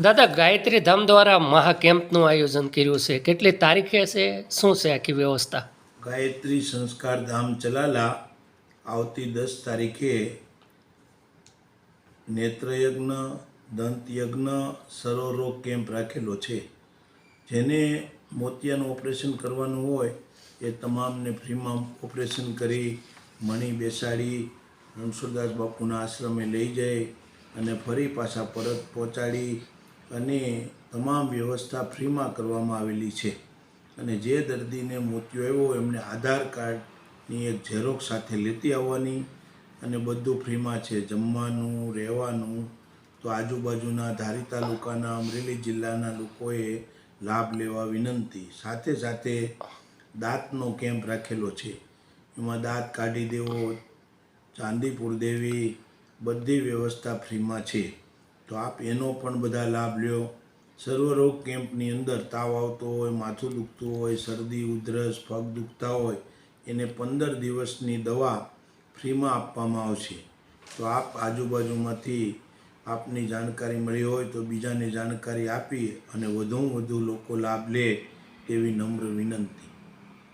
દાદા, ગાયત્રી ધામ દ્વારા મહાકેમ્પનું આયોજન કર્યું છે. કેટલી તારીખે છે? શું છે આખી વ્યવસ્થા? ગાયત્રી સંસ્કાર ધામ ચલાલા આવતી દસ તારીખે નેત્રયજ્ઞ, દંતયજ્ઞ સરોરોગ કેમ્પ રાખેલો છે. જેને મોતિયાનું ઓપરેશન કરવાનું હોય એ તમામને ફ્રીમાં ઓપરેશન કરી મણી બેસાડી રણછોડદાસ બાપુના આશ્રમે લઈ જાય અને ફરી પાછા પરત પહોંચાડી અને તમામ વ્યવસ્થા ફ્રીમાં કરવામાં આવેલી છે. અને જે દર્દીને મોતિયો આવ્યો એમને આધાર કાર્ડની એક ઝેરોક્ષ સાથે લેતી આવવાની અને બધું ફ્રીમાં છે. જમવાનું, રહેવાનું, તો આજુબાજુના ધારી તાલુકાના, અમરેલી જિલ્લાના લોકોએ લાભ લેવા વિનંતી. સાથે સાથે દાંતનો કેમ્પ રાખેલો છે. એમાં દાંત કાઢી દેવો, ચાંદીપુર દેવી બધી વ્યવસ્થા ફ્રીમાં છે. તો આપ એનો પણ બધા લાભ લ્યો. સર્વરોગ કેમ્પની અંદર તાવ આવતો હોય, માથું દુખતું હોય, શરદી, ઉધરસ, પગ દુખતા હોય, એને પંદર દિવસની દવા ફ્રીમાં આપવામાં આવશે. તો આપ આજુબાજુમાંથી આપની જાણકારી મળી હોય તો બીજાને જાણકારી આપી અને વધુમાં વધુ લોકો લાભ લે તેવી નમ્ર વિનંતી.